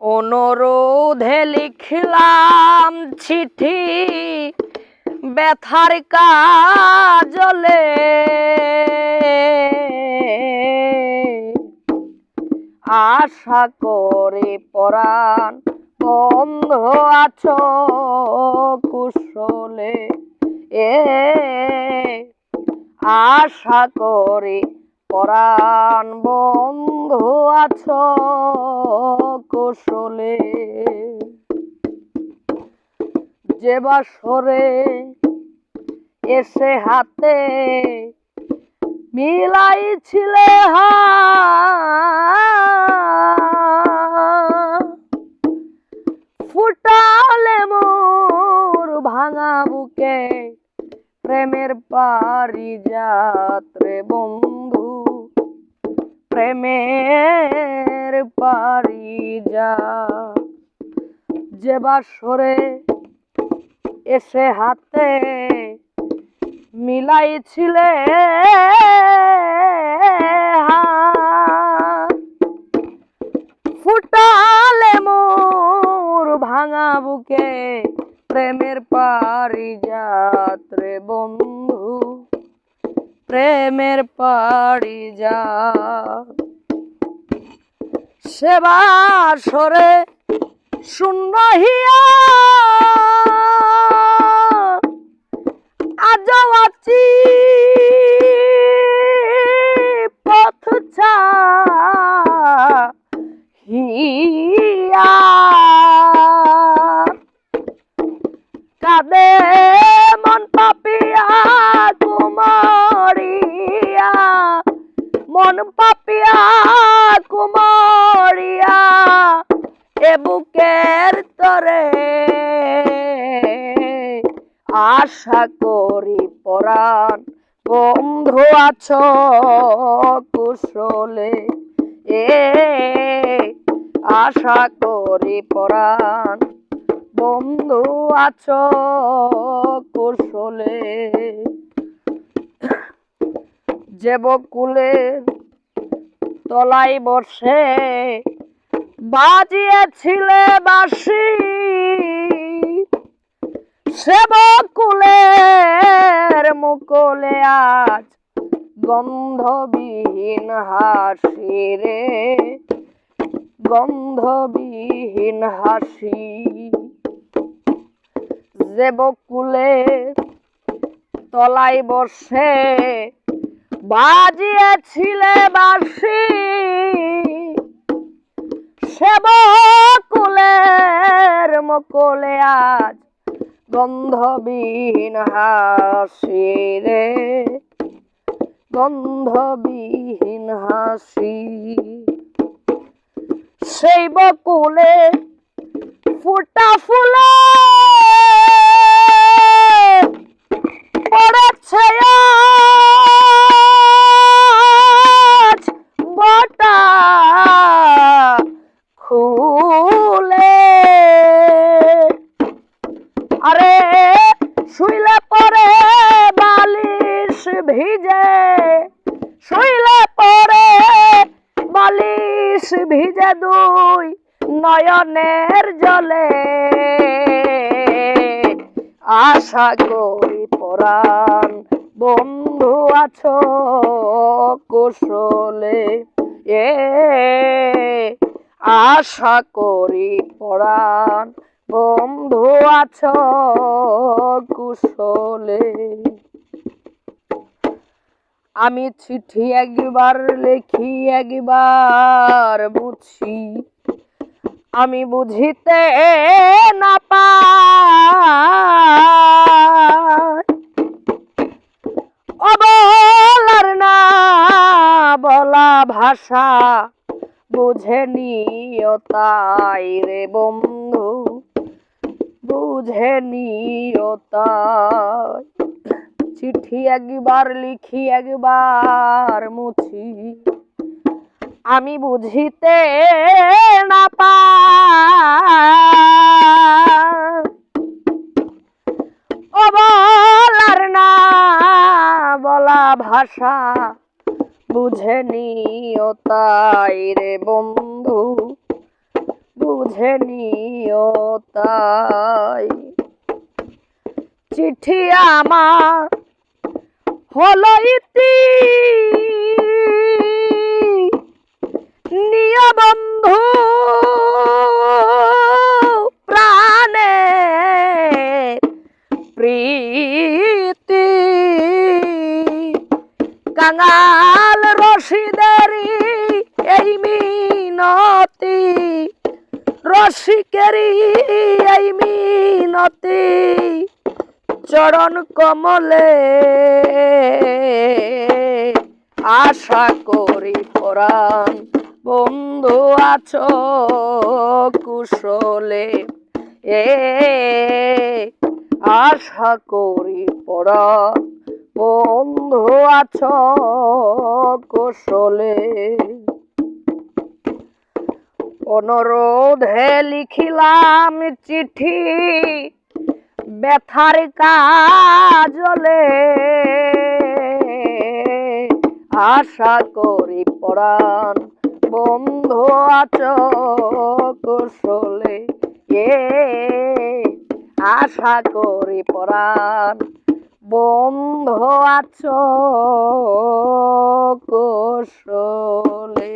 অনুরোধে লিখলাম চিঠি ব্যথার কাজলে। আশা করে পরাণ বন্ধ আছো কুশলে। এ আশা করে পরাণ বন্ধু আছো কুশলে যে বাসরে এসে হাতে মিলাইছিলে। ফুটালে মোর ভাঙা বুকে প্রেমের পারি যাত্রে বন্ধু প্রেমের পারি যা। যে বাসরে এসে হাতে মিলাইছিলে প্রেমের পারি যা। সেবা সরে শূন্য হিয়া। আজ আছি পথ হিয়া। কাদে বুকের তরে। আশা করি পরাণ বন্ধু আছো কুশলে। এ, আশা করি পরাণ বন্ধু আছো কুশলে। যে বকুলের তলায় বসে বাজিয়েছিলে বাসি সে বকুলের মুকুলে আজ গন্ধবিহীন হাসি রে, গন্ধবিহীন হাসি। যে বকুলের তলায় বসে বাজিয়েছিলে বাসি সেবকুলের মকুলে আজ গন্ধবিহীন হাসি রে। গন্ধবিহীন হাসি। সেই বকুলে ফুটা ফুলে ভিজে শুইলে পরে বালিশ ভিজে দুই নয়নের জলে। আশা করি পরাণ বন্ধু আছো কুশলে। এ, আশা করি পরাণ বন্ধু আছো কুশলে। আমি চিঠি একবার লিখি, একবার বুঝি। আমি বুঝিতে না অবলার না বলা ভাষা, বুঝে নিও তাই রে বন্ধু, বুঝে নিও তাই। চিঠি একবার লিখি, একবার মুছি। আমি বুঝিতে না ও বলার না, বলা ভাষা বুঝে নিও তাই রে বন্ধু, বুঝে নিও তাই। চিঠি আমার হলো ইতি। নিয় বন্ধু প্রাণে প্রীতি। কাঙাল রশিদারি এই মিনতি রসিকেরি এই মিনতি। চরণ কমলে আশা করি পরাণ। বন্ধু আছো কুশলে, এ আশা করি পরাণ। বন্ধু আছো কুশলে। অনুরোধে লিখিলাম চিঠি ব্যথার কাজলে আশা করি পরাণ বন্ধু আচ কুশলে। এ আশা করি পরাণ বন্ধু কুশলে।